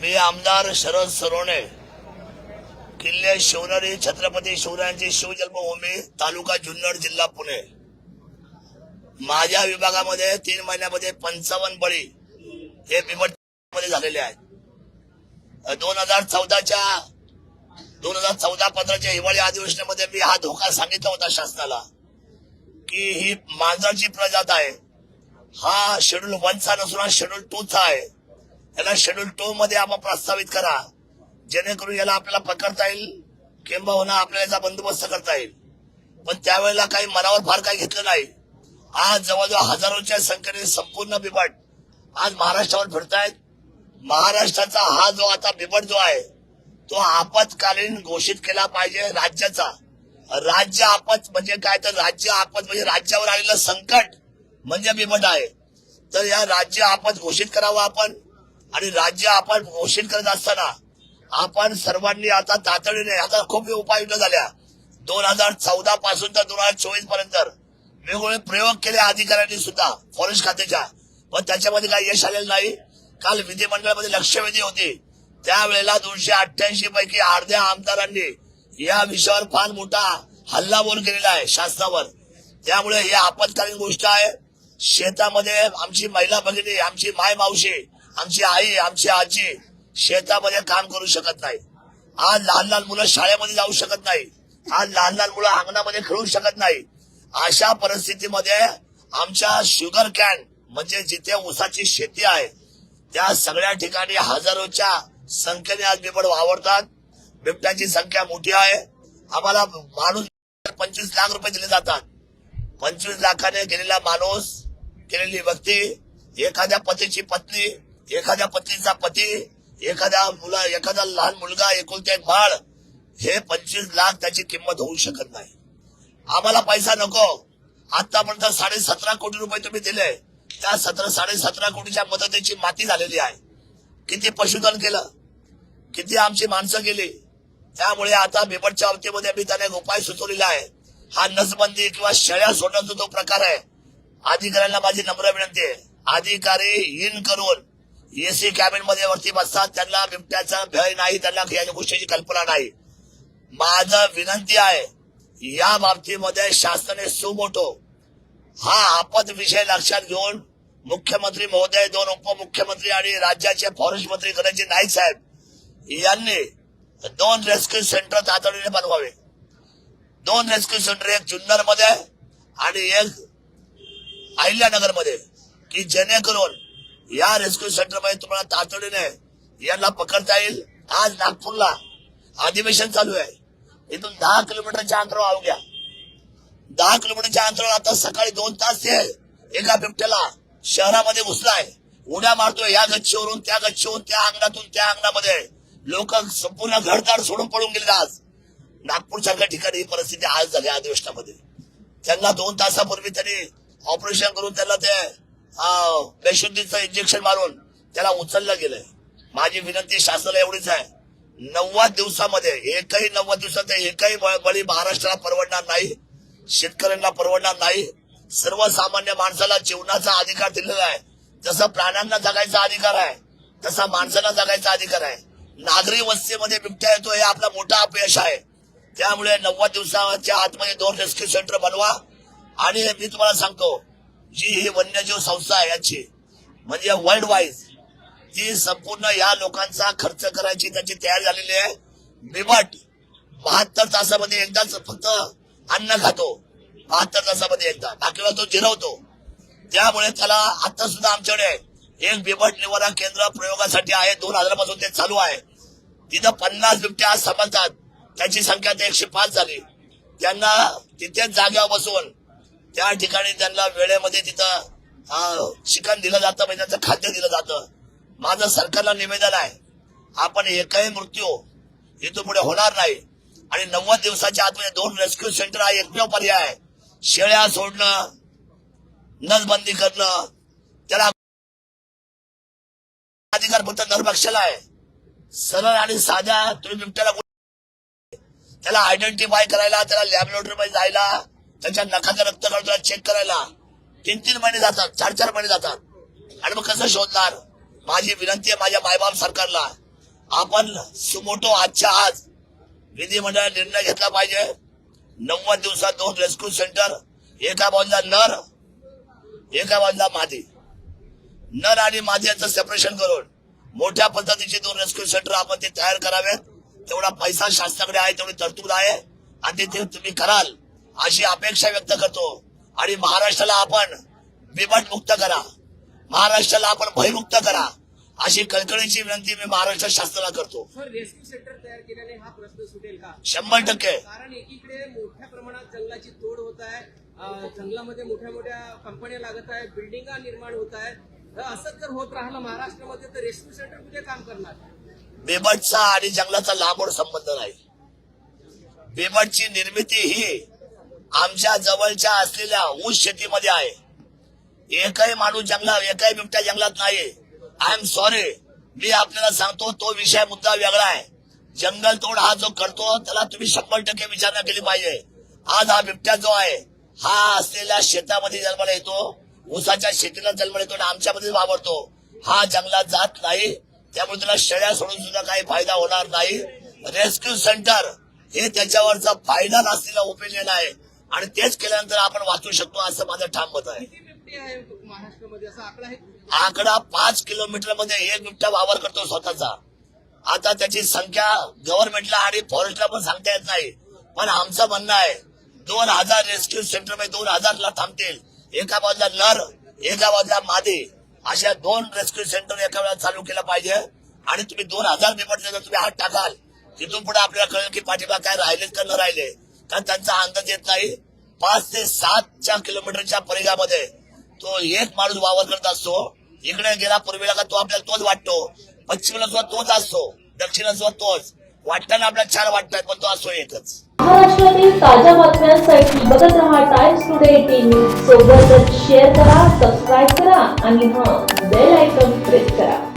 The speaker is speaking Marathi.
मी आमदार शरद सरोणे किल्ले शिवनेरी छत्रपती शिवरायांची शिवजन्मभूमी तालुका जुन्नर जिल्हा पुणे. माझ्या विभागामध्ये तीन महिन्यामध्ये पंचावन्न बळी हे बिबट झालेले आहेत. दोन हजार चौदाच्या दोन हजार चौदा पंधराच्या हिवाळी अधिवेशनामध्ये मी हा धोका सांगितला होता शासनाला की ही मांजराची प्रजात आहे. हा शेड्यूल वनचा नसून हा शेड्यूल टूचा आहे. याला शेड्यूल टू मध्ये आपण प्रस्तावित करा. जेणेकरून याला आपल्याला पकडता येईल किंबहुना आपल्याला याचा बंदोबस्त करता येईल. पण त्यावेळेला काही मनावर फार काही घेतलं नाही. आज जवळजवळ हजारोच्या संख्येने संपूर्ण बिबट आज महाराष्ट्रावर फिरतायत. महाराष्ट्राचा हा जो आता बिबट जो आहे तो आपत्कालीन घोषित केला पाहिजे राज्याचा. राज्य आपत म्हणजे काय? तर राज्य आपत म्हणजे राज्यावर आलेलं संकट म्हणजे बिबट आहे. तर या राज्य आपत घोषित करावं आपण. आणि राज्य आपण घोषित करत असताना आपण सर्वांनी आता तातडीने आता खूप उपाययोजना झाल्या दोन हजार चौदा पासून तर दोन हजार चोवीसपर्यंत वेगवेगळे प्रयोग केले अधिकाऱ्यांनी सुद्धा फॉरेस्ट खात्याच्या. पण त्याच्यामध्ये काही यश आलेलं नाही. काल विधिमंडळामध्ये लक्षवेधी होती. त्यावेळेला दोनशे अठ्ठ्याऐंशी पैकी अर्ध्या आमदारांनी या विषयावर फार मोठा हल्लाबोल केलेला आहे शासनावर. त्यामुळे ही आपत्कालीन गोष्ट आहे. शेतामध्ये आमची महिला भगिनी आमची माय मावशी आमची आई आमची आजी शेतामध्ये काम करू शकत नाही. आज लहान लहान मुलं शाळेमध्ये जाऊ शकत नाही. आज लहान लहान मुलं अंगणामध्ये खेळू शकत नाही. अशा परिस्थितीमध्ये आमच्या शुगर कॅन म्हणजे जिथे ऊसाची शेती आहे त्या सगळ्या ठिकाणी हजारोच्या संख्येने आज बिबट वावरतात. बिबट्याची संख्या मोठी आहे. आम्हाला माणूस पंचवीस लाख रुपये दिले जातात. पंचवीस लाखाने गेलेला माणूस केलेली व्यक्ती एखाद्या पतीची पत्नी एखाद्या पत्नीचा पती एखाद्या मुला एखादा लहान मुलगा एकुलत्या एक बाळ हे पंचवीस लाख त्याची किंमत होऊ शकत नाही. आम्हाला पैसा नको. आतापर्यंत साडे सतरा कोटी रुपये तुम्ही दिले. त्या सतरा साडे सतरा कोटीच्या मदतीची माती झालेली आहे. किती पशुधन केलं? किती आमची माणसं गेली? त्यामुळे आता बिबटच्या बाबतीमध्ये मी त्याने एक उपाय सुचवलेला आहे. हा नसबंदी किंवा शेळ्या सोडण्याचा जो प्रकार आहे अधिकाऱ्यांना माझी नम्र विनंती आहे. अधिकारी इन करून एसी कॅबिनमध्ये वरती बसतात त्यांना बिबट्याचा भय नाही त्यांना या गोष्टीची कल्पना नाही. माझं विनंती आहे या बाबतीमध्ये शासनाने सुमोटो हा आपत विषय लक्षात घेऊन मुख्यमंत्री महोदय दोन उपमुख्यमंत्री आणि राज्याचे फॉरेस्ट मंत्री गणेशजी नाईक साहेब यांनी दोन रेस्क्यू सेंटर तातडीने बनवावे. दोन रेस्क्यू सेंटर एक जुन्नरमध्ये आणि एक अहिल्यानगरमध्ये की जेणेकरून या रेस्क्यू सेंटरमध्ये तुम्हाला तातडीने यांना पकडता येईल. आज नागपूरला अधिवेशन चालू आहे. इथून दहा किलोमीटरच्या अंतरावर अवघ्या दहा किलोमीटरच्या अंतरावर आता सकाळी दोन तास ते एका बिबट्याला शहरामध्ये घुसलाय. उड्या मारतोय. या गच्चीवरून त्या गच्चीवरून त्या अंगणातून त्या अंगणामध्ये. लोक संपूर्ण घरदार सोडून पळून गेले आज. नागपूर सारख्या ठिकाणी ही परिस्थिती आज झाली अधिवेशनामध्ये. त्यांना दोन तासापूर्वी त्यांनी ऑपरेशन करून त्याला ते बेशुद्धीचं इंजेक्शन मारून त्याला उचललं गेलंय. माझी विनंती शासनाला एवढीच आहे. नव्वद दिवसामध्ये एकही नव्वद दिवसात एकही बळी महाराष्ट्राला परवडणार नाही शेतकऱ्यांना परवडणार नाही. सर्वसामान्य माणसाला जीवनाचा अधिकार दिलेला आहे. जसं प्राण्यांना जगायचा अधिकार आहे तसा माणसाला जगायचा अधिकार आहे. नागरी वस्तीमध्ये बिबट्या येतो हे आपला मोठा अपयश आहे. त्यामुळे नव्वद दिवसाच्या आतमध्ये दोन रेस्क्यू सेंटर बनवा. आणि मी तुम्हाला सांगतो जी ही वन्यजीव संस्था आहे याची. म्हणजे वर्ल्ड वाईज ती संपूर्ण या लोकांचा खर्च करायची त्याची तयारी झालेली आहे. बिबट बहात्तर तासामध्ये एकदाच फक्त अन्न खातो. बहात्तर तासामध्ये एकदा. बाकीला तो जिरवतो. त्यामुळे त्याला आता सुद्धा आमच्याकडे एक बिबट निवारण केंद्र प्रयोगासाठी आहे. दोन हजारापासून ते चालू आहे. तिथं पन्नास बिबट्या आज समजतात त्याची संख्या ते एकशे पाच झाली. त्यांना तिथेच जाग्यावर बसून त्या ठिकाणी त्यांना वेळेमध्ये तिथं चिकन दिलं जातं म्हणजे त्यांचं खाद्य दिलं जातं. माझं सरकारला निवेदन आहे आपण एकही मृत्यू इथून पुढे होणार नाही. आणि नव्वद दिवसाच्या आतमध्ये दोन रेस्क्यू सेंटर हा एकमेव पर्याय आहे. शेळ्या सोडणं नसबंदी करणं त्याला अधिकार फक्त नरभक्षाला आहे. सरळ आणि साध्या तुम्ही बिबट्याला त्याला आयडेंटिफाय करायला त्याला लॅबोरेटरीमध्ये जायला त्याच्या नखाचा रक्त काढून चेक करायला. तीन तीन महिने जातात चार चार महिने जातात. आणि मग कसं शोधणार? माझी विनंती आहे माझ्या मायबाप सरकारला. आपण सुमोटो आजच्या आज विधिमंडळ निर्णय घेतला पाहिजे. नव्वद दिवसात दोन रेस्क्यू सेंटर एका बाजूला नर एका बाजूला मादी. नर आणि मादी यांचं सेपरेशन करून मोठ्या पद्धतीचे दोन रेस्क्यू सेंटर आपण ते तयार करावेत. तेवढा पैसा शासनाकडे आहे तेवढी तरतूद आहे. आणि ते तुम्ही कराल. अशी अपेक्षा व्यक्त करतो. आणि महाराष्ट्राला आपण बिबट मुक्त करा. महाराष्ट्राला आपण भयमुक्त करा. अशी कळकळीची विनंती मी महाराष्ट्र शासनाला करतो. रेस्क्यू सेंटर तयार केल्याने हा प्रश्न सुटेल का? शंभर टक्के. कारण एकीकडे मोठ्या प्रमाणात जंगलाची तोड होत आहे. जंगलामध्ये मोठ्या मोठ्या कंपन्या लागत आहेत. बिल्डिंगा निर्माण होत आहेत. तर असंच जर होत राहिलं महाराष्ट्रामध्ये तर रेस्क्यू सेंटर कुठे काम करणार? बेबटचा आणि जंगलाचा लांबोड संबंध नाही. बेबटची निर्मिती ही आमच्या जवळच्या असलेल्या ऊस शेतीमध्ये आहे. एकही माणूस जंगलात एकही बिबट्या जंगलात नाही आय एम सॉरी मी आपल्याला सांगतो तो विषय मुद्दा वेगळा आहे. जंगल तोड हा जो करतो त्याला तुम्ही शंभर टक्के विचारणा केली पाहिजे. आज हा बिबट्या जो आहे हा असलेल्या शेतामध्ये जन्माला येतो. ऊसाच्या शेतीला जन्म येतो आणि आमच्यामध्ये वावरतो. हा जंगलात जात नाही. त्यामुळे त्याला शेळ्या सोडून सुद्धा काही फायदा होणार नाही. रेस्क्यू सेंटर हे त्याच्यावरचा फायदा असलेला ओपिनियन आहे. आणि तेच केल्यानंतर आपण वाचू शकतो असं माझं ठाम मत आहे. महाराष्ट्रामध्ये? असा आकडा आहे आकडा पाच किलोमीटरमध्ये एक बिबट्या वावर करतो स्वतःचा. आता त्याची संख्या गव्हर्नमेंटला आणि फॉरेस्टला पण सांगता येत नाही. पण आमचं म्हणणं आहे दोन हजार रेस्क्यू सेंटरमध्ये दोन हजारला थांबतील. एका बाजूला नर एका बाजूला मादी. अशा दोन रेस्क्यू सेंटर एका वेळा चालू केलं पाहिजे. आणि तुम्ही दोन हजार बिबट जर तुम्ही हात टाकाल. तिथून पुढे आपल्याला कळेल की पाठिंबा काय राहिलेत का न राहिले. तर त्यांचा अंदाज येत नाही. पाच ते सातच्या किलोमीटरच्या परिघामध्ये तो एक माणूस वावर करत असतो. इकडे गेला पूर्वीला का तो आपल्याला तोच वाटतो. पश्चिमेला सुद्धा तोच असतो. दक्षिणेला सुद्धा तोच. वाटताना आपल्याला छान वाटतात पण तो असतो एकच. महाराष्ट्रातील ताज्या बातम्यांसाठी बघत रहा टाइम्स टुडे टीव्ही सोबतच शेअर करा सबस्क्राईब करा आणि हा बेल आयकॉन प्रेस करा.